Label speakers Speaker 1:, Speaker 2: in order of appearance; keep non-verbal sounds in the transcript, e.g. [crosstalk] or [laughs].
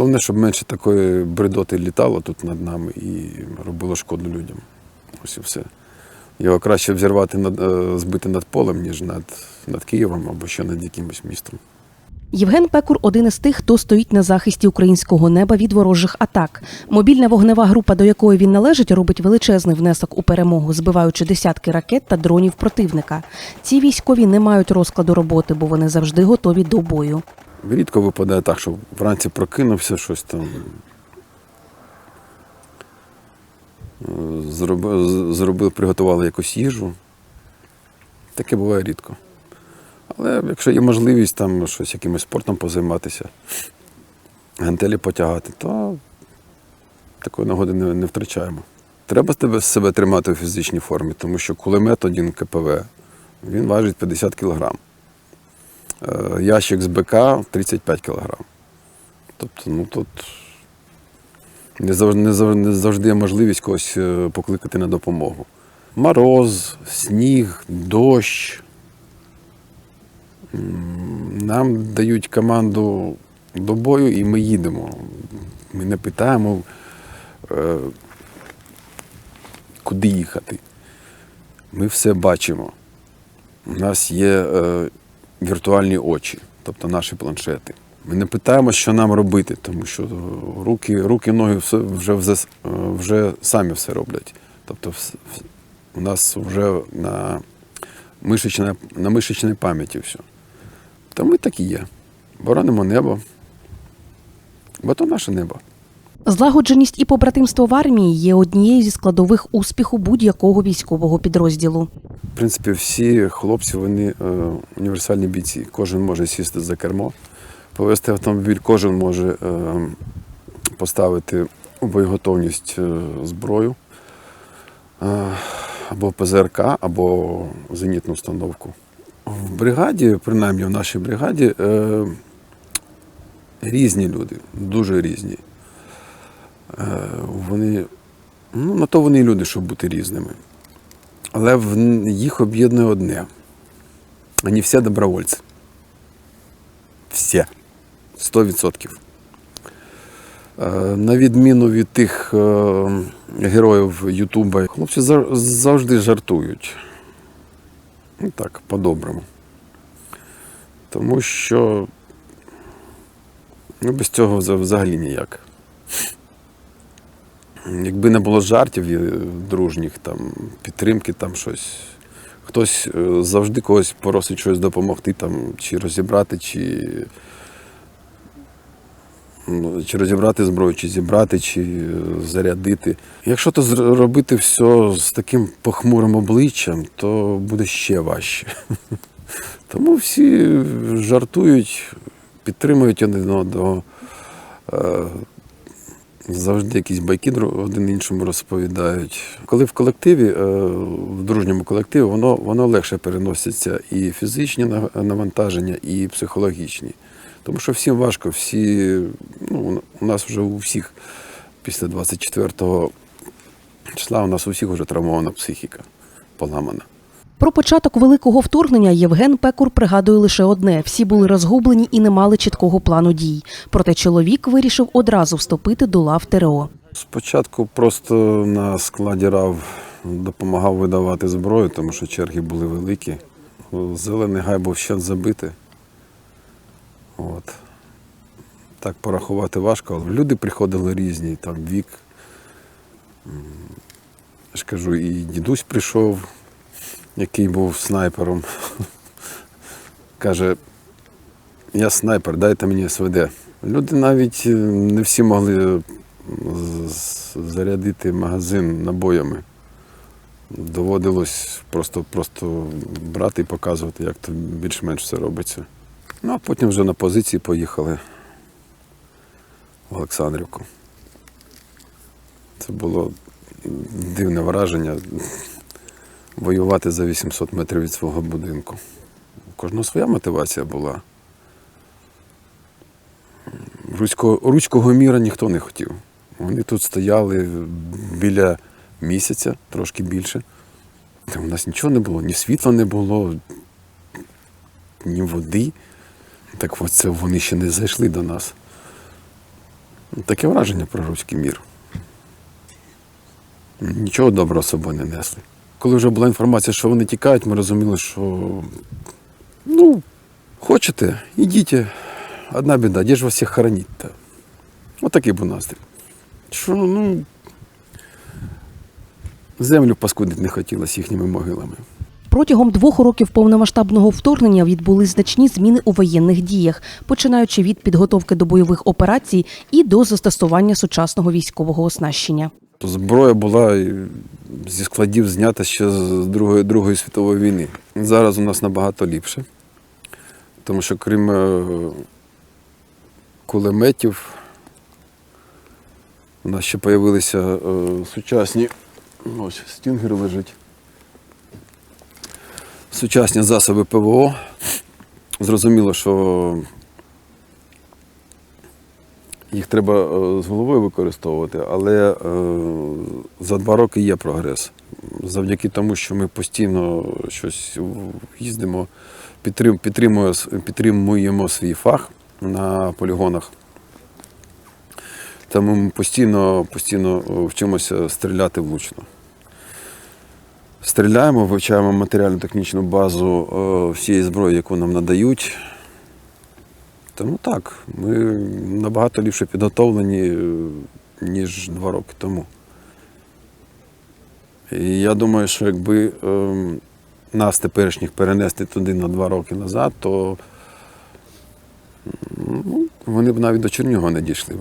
Speaker 1: Головне, щоб менше такої бредоти літало тут над нами і робило шкоду людям. Ось і все. Його краще взірвати над, е, збити над полем, ніж над, над Києвом або ще над якимось містом.
Speaker 2: Євген Пекур один із тих, хто стоїть на захисті українського неба від ворожих атак. Мобільна вогнева група, до якої він належить, робить величезний внесок у перемогу, збиваючи десятки ракет та дронів противника. Ці військові не мають розкладу роботи, бо вони завжди готові до бою.
Speaker 1: Рідко випадає так, що вранці прокинувся, щось там. е, Зробив, зробив, приготували якусь їжу. Таке буває рідко. Але якщо є можливість там щось якимось спортом позайматися, гантелі потягати, то такої нагоди не, не втрачаємо. Треба тебе себе тримати у фізичній формі, тому що кулемет один КПВ, він важить 50 кілограм. Е, ящик з БК 35 кг. Тобто, ну тут не завжди, не завжди, не завжди є можливість когось е, покликати на допомогу. Мороз, сніг, дощ. Нам дають команду до бою і ми їдемо. Ми не питаємо, е, куди їхати. Ми все бачимо. У нас є віртуальні очі, тобто наші планшети. Ми не питаємо, що нам робити, тому що руки, руки ноги все, вже, вже, вже самі все роблять. Тобто у нас вже на мишечній, на мишечній пам'яті все. То ми так і є. Боронимо небо, бо то наше небо.
Speaker 2: Злагодженість і побратимство в армії є однією зі складових успіху будь-якого військового підрозділу.
Speaker 1: В принципі, всі хлопці вони е, універсальні бійці. Кожен може сісти за кермо, повести автомобіль, кожен може е, поставити у боєготовність е, зброю або ПЗРК, або зенітну установку. В бригаді, принаймні в нашій бригаді, різні люди, дуже різні. Вони, ну, на то вони і люди, щоб бути різними. Але в їх об'єднує одне. Вони всі добровольці. Всі. 100%. Е, На відміну від тих е, героїв Ютуба, хлопці завжди жартують. Ну так, по-доброму. Тому що ну, без цього взагалі ніяк. Якби не було жартів дружніх, там, підтримки, там щось. Хтось е, завжди когось просить щось допомогти, там, чи розібрати, чи, ну, чи розібрати зброю, чи зібрати, чи е, зарядити. Якщо то зр- робити все з таким похмурим обличчям, то буде ще важче. [laughs] Тому всі жартують, підтримують один одного. Завжди якісь байки один іншому розповідають. Коли в колективі, е, в дружньому колективі, воно, воно легше переноситься і фізичні навантаження, і психологічні. Тому що всім важко, всі, ну, у нас вже у всіх після 24 числа у нас у всіх вже травмована психіка, поламана.
Speaker 2: Про початок великого вторгнення Євген Пекур пригадує лише одне: всі були розгублені і не мали чіткого плану дій. Проте чоловік вирішив одразу вступити до лав ТРО.
Speaker 1: Спочатку просто на складі РАВ допомагав видавати зброю, тому що черги були великі. Зелений гай був ще забитий. От. Так порахувати важко. але Люди приходили різні, там вік. Я ж кажу, і дідусь прийшов, який був снайпером. Каже, я снайпер, дайте мені СВД. Люди навіть е, не всі могли з- зарядити магазин набоями. Доводилось просто, просто брати і показувати, як то більш-менш все робиться. Ну, а потім вже на позиції поїхали в Олександрівку. Це було дивне враження воювати за 800 метрів від свого будинку. У кожного своя мотивація була. Руського, руського міра ніхто не хотів. Вони тут стояли біля місяця, трошки більше. Та У нас нічого не було, ні світла не було, ні води. Так от це вони ще не зайшли до нас. Таке враження про руський мір. Нічого доброго собою не несли. Коли вже була інформація, що вони тікають, ми розуміли, що ну, хочете, ідіть. Одна біда, де ж вас всіх хороніть-то? Отакий був настрій. Що, ну, землю паскудити не хотілося їхніми могилами.
Speaker 2: Протягом двох років повномасштабного вторгнення відбулись значні зміни у воєнних діях, починаючи від підготовки до бойових операцій і до застосування сучасного військового оснащення.
Speaker 1: Зброя була зі складів знята ще з Другої, Другої світової війни. Зараз у нас набагато ліпше, тому що крім е, кулеметів, у нас ще з'явилися е, сучасні. Ось стінгер лежить. Сучасні засоби ПВО. Зрозуміло, що їх треба е, з головою використовувати, але е, за два роки є прогрес. Завдяки тому, що ми постійно щось їздимо, підтримуємо, підтримуємо свій фах на полігонах. Тому ми постійно, постійно е, вчимося стріляти влучно. Стріляємо, вивчаємо матеріально-технічну базу всієї зброї, яку нам надають. Тому так, ми набагато ліпше підготовлені, е, ніж два роки тому. І я думаю, що якби ем, нас теперішніх перенести туди на два роки назад, то ну, вони б навіть до Чернігова не дійшли б.